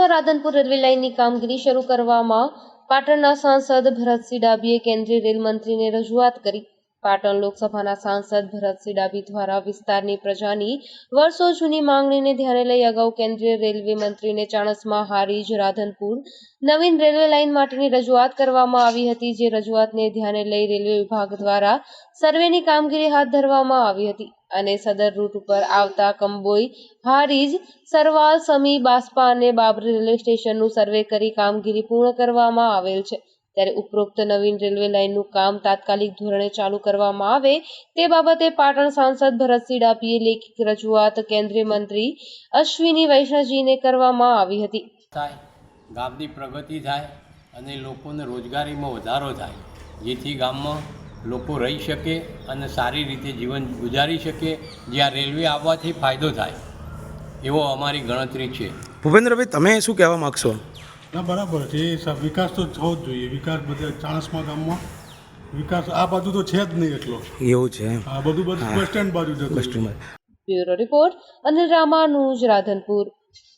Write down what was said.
Radhanpur railway લાઇનની કામગીરી શરૂ કરવામાં પાટણના સાંસદ ભરતસિંહ ડાભીએ કેન્દ્રીય રેલ રજૂઆત કરી. પાટણ લોકસભાના સાંસદ ભરતસિંહ ડાભી દ્વારા વિસ્તારની પ્રજાની વર્ષો જૂની માંગણીને ધ્યાને લઈ અગાઉ કેન્દ્રીય રેલવે મંત્રીને ચાણસમાં હારીજ રાધનપુર નવીન રેલવે લાઇન માટેની રજૂઆત કરવામાં આવી હતી, જે રજૂઆતને ધ્યાને લઈ રેલવે વિભાગ દ્વારા સર્વેની કામગીરી હાથ ધરવામાં આવી હતી. અને સદર રૂટ ઉપર આવતા કંબોઈ, હારીજ, સરવાલ, સમી, બાસ્પા અને બાબરી રેલવે સ્ટેશનનું સર્વે કરી કામગીરી પૂર્ણ કરવામાં આવેલ છે. ત્યારે ઉપરોક્ત નવીન રેલવે લાઇનનું કામ તાત્કાલિક ધોરણે ચાલુ કરવામાં આવે તે બાબતે પાટણ સાંસદ ભરતસિંહ ડાભીએ લેખિત રજૂઆત કેન્દ્રીય મંત્રી અશ્વિની વૈષ્ણવજીને કરવામાં આવી હતી. ગામની પ્રગતિ થાય અને લોકોને રોજગારીમાં વધારો થાય, જેથી ગામમાં લોકો રહી શકે અને સારી રીતે જીવન ગુજારી શકે જ્યાં રેલવે આવવાથી ફાયદો થાય. એવો અમારી ગણતરી છે. ભૂપેન્દ્રભાઈ તમે શું કહેવા માગશો? ના બરાબર છે. એ વિકાસ તો થવો જ જોઈએ. વિકાસ બધે ચાણસમા ગામમાં. વિકાસ આ બાજુ તો છે જ નહીં એટલો. એવું છે. આ બધું બધું બસ સ્ટેન્ડ બાજુ જતું બ્યુરો રિપોર્ટ અનિલ રામાનુજ રાધનપુર.